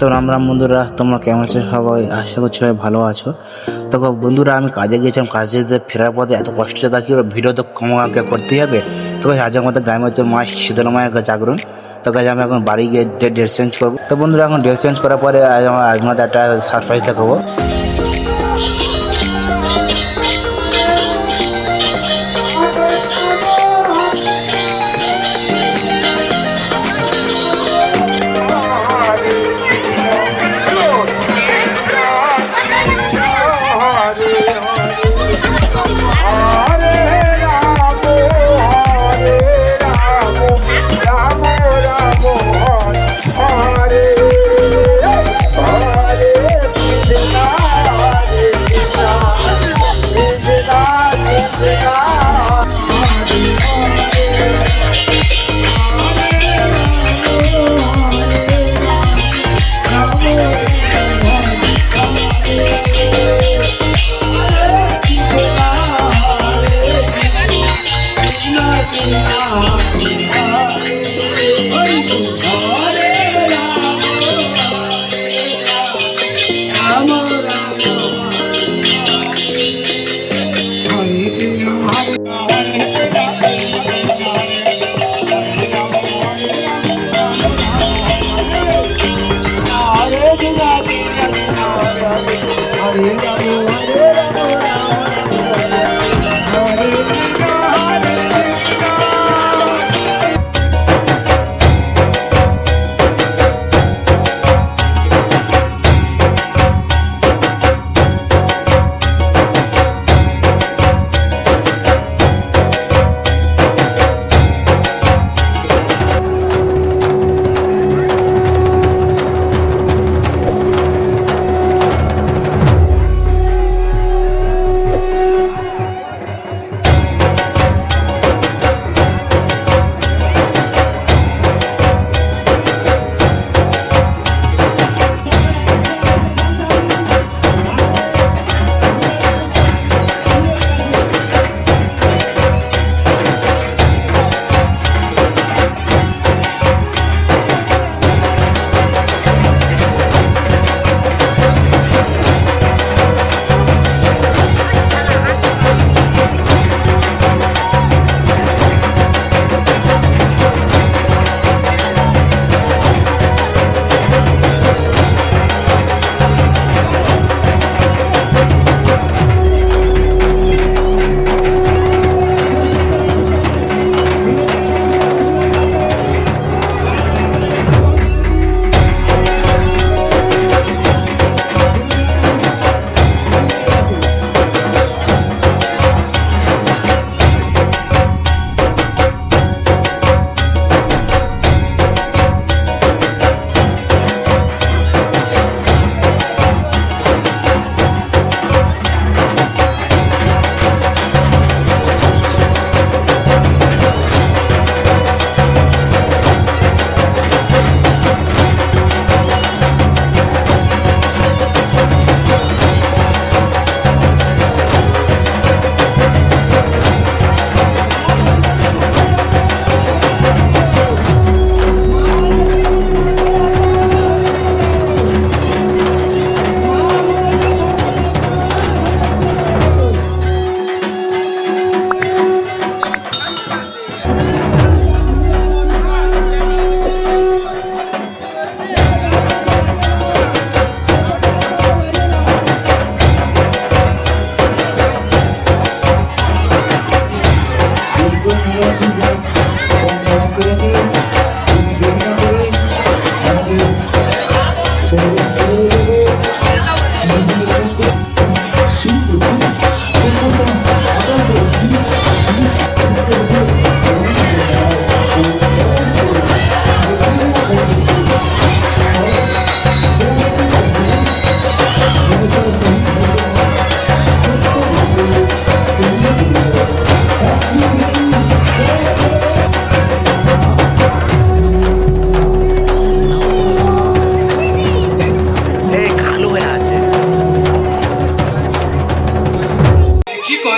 তো রাম বন্ধুরা, তোমরা কেমন আছো? সবাই আশা করছি সবাই ভালো আছো। তো বন্ধুরা, আমি কাজে গিয়েছিলাম, কাজ যেতে ফেরার পথে এত কষ্ট থাকি ওর ভিডিও তো কম আগে করতেই হবে। তো আজ আমাদের গ্রামের হচ্ছে মা শীতল মায়ের জাগরণ। তো কাজ আমি এখন বাড়ি গিয়ে ড্রেস চেঞ্জ করব। তো বন্ধুরা, এখন ড্রেস চেঞ্জ করার পরে আজ আমার আজ একটা সারপ্রাইজ দেখাবো।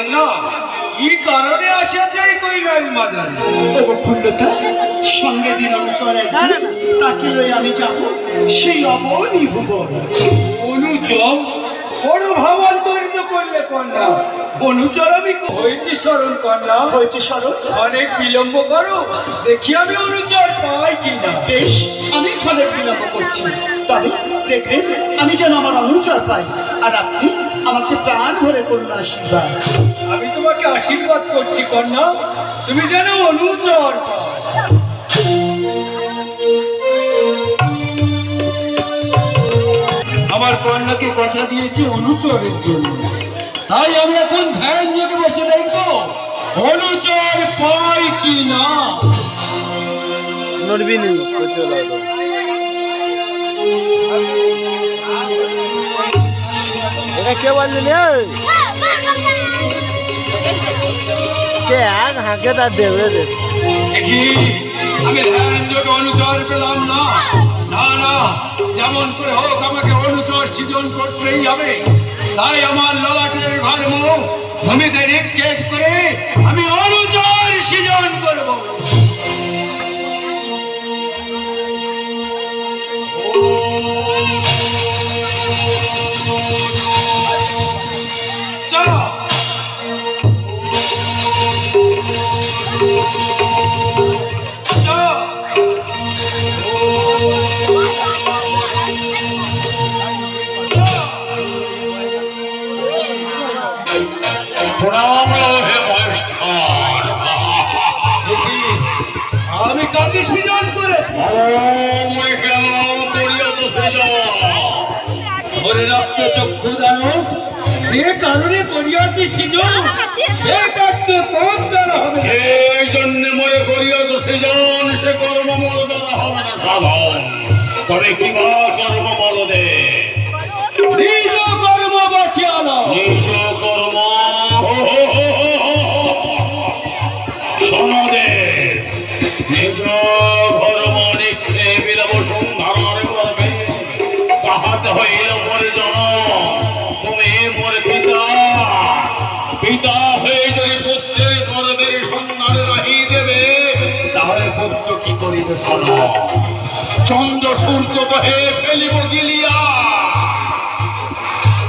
কন্যা কি কারণে আসিয়াছে এই কৈলাস মাদারে প্রফুল্লতা সঙ্গে দিন অনুচর একদিন তাকে লই আমি যাব সেই অবনী ভুবন। অনুচর বড় ভাবান্তরিত করলে কন্যা। অনুচর আমি হয়েছি স্মরণ কন্যা। হয়েছে স্মরণ? অনেক বিলম্ব করো দেখি আমি অনুচর পাই কিনা। বেশ আমি ক্ষণে বিলম্ব করছি। তবে দেখবেন আমি যেন আমার অনুচর পাই। আর আপনি আমাকে প্রাণ ধরে করুন আশীর্বাদ। আমি তোমাকে আশীর্বাদ করছি কন্যা। তুমি যেন অনুচর আমার কন্যাকে কথা দিয়েছি অনুচরের জন্য। তাই আমি এখন ধ্যান যোগে বসে দেখব অনুচর পাই কি না? এটা বললি সে হাঁকে তার দেবে আমি অনুচর পেলাম না। না না, যেমন করে হোক আমাকে অনুচর সৃজন করতেই হবে। তাই আমার ললাটের ধর্ম ভূমিতে নিক্ষেপ করে আমি অনুচর সৃজন চক্ষু দানো যে কারণে করিয়াছি সৃজন সে কাজকে কোন দ্বারা হবে সেই জন্য মরে করিয়া তো সে কর্ম মল দ্বারা হবে না সাধন। তবে কি বা কর্ম বল দে নিজ কর্ম বাঁচিয়া নাও। চন্দ্র সূর্য তো হে ফেলিব গিলিয়া।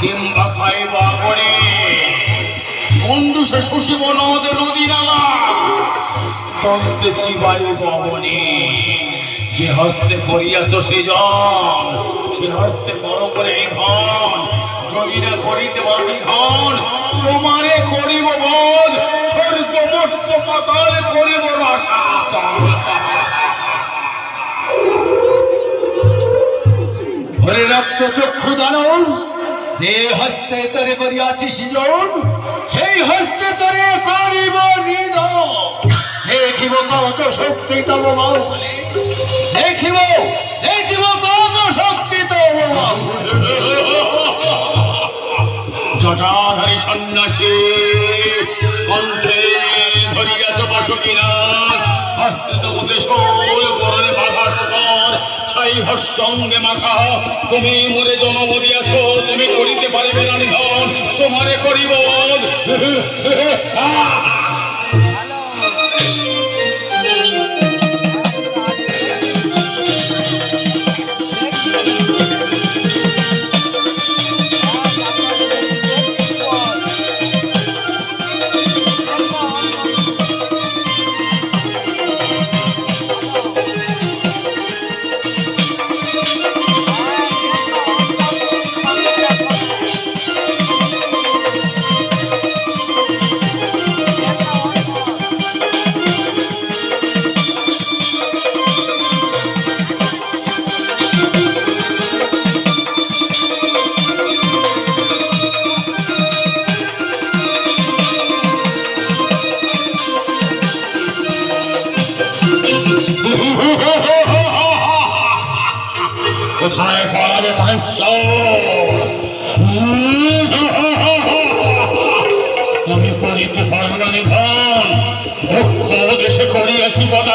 কিংবা খাইবা করে মন্ডুষে শুষিব নদ নদী নালা। তন্তে চিবাই ববনে যে হস্তে করিয়াছ সেজন সে হস্তে বড় করে নিধন যদি না করিতে পারো নিধন তোমারে করিব বোধ। স্বর্গ মর্ত পাতাল করিব আশা ধরে রক্ত চক্ষু দানব, যে হস্তে তরে করিয়াছি সৃজন সেই হস্তে তরে করিব দেখিব কত শক্তি তব বাহুলে দেখিব দেখিব কত শক্তি তব বাহুলে জটাধারী সন্ন্যাসী কণ্ঠে ধরিয়াছ বাসকিনা হস্তে সুতর ছাই সঙ্গে মাখা তুমি মোরে জন্ম দিয়াছ তুমি করিতে পারিবে না নিধন। তোমারে করিব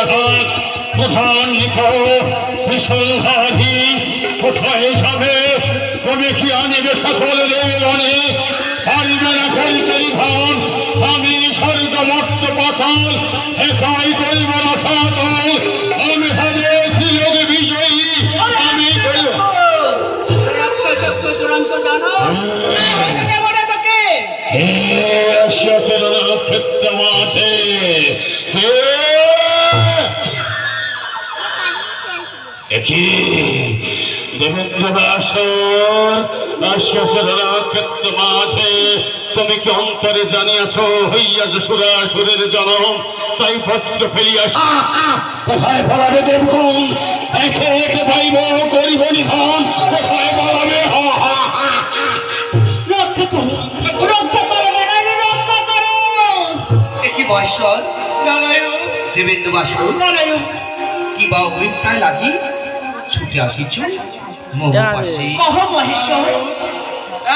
আঘাত প্রধান নিষংঘাধি কোথায় যাবে কবে কি আনিবে সকল রেলনে পারিবে না করিতে ধন আমি স্বর্গ মর্ত পাতাল একাই করিব না আমি আমি মাঝে। তুমি কি অন্তরে জানিয়াছ হইয়াছ সুরাসুরের জনম? তাই পত্র ফেলিয়াস কোথায় ফলাবে দেবগুণ একে একে পাইব করিব নিধন। কোথায় দেবেন্দ্র বাসন কি বা অভিপ্রায় লাগি? ছুটে আসিছ? কহ মহেশ্বর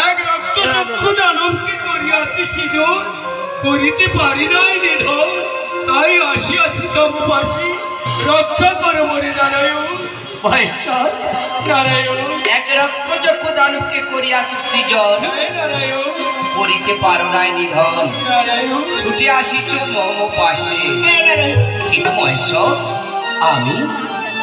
এক রক্ত চক্ষু দানব কি করিয়াছি সিজন করিতে পারি নাই নিধন। তাই আসিয়াছি তব পাশে রক্ষা করো মরে নারায়ণ। মহেশ্বর নারায়ণ। এক রক্ত চক্ষু দানবকে করিয়াছি সৃজন নারায়ণ। করিতে পারো নাই নিধন। ছুটে আসিছ মম পাশে কিন্তু মহেশ্বর আমি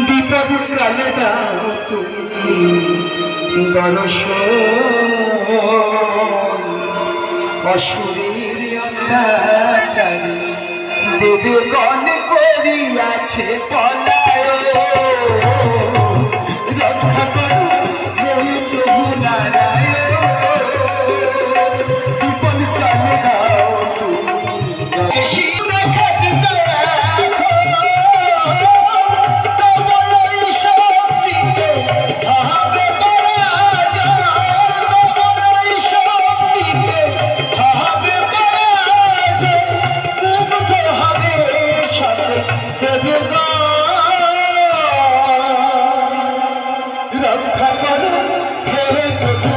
বিপদ কালে দাও তুমি দর্শন অসুরীর অত্যাচারী দেবে গণ করিয়াছে পলায় রক্ষা দেবগণ। রক্ষা করো হে প্রভু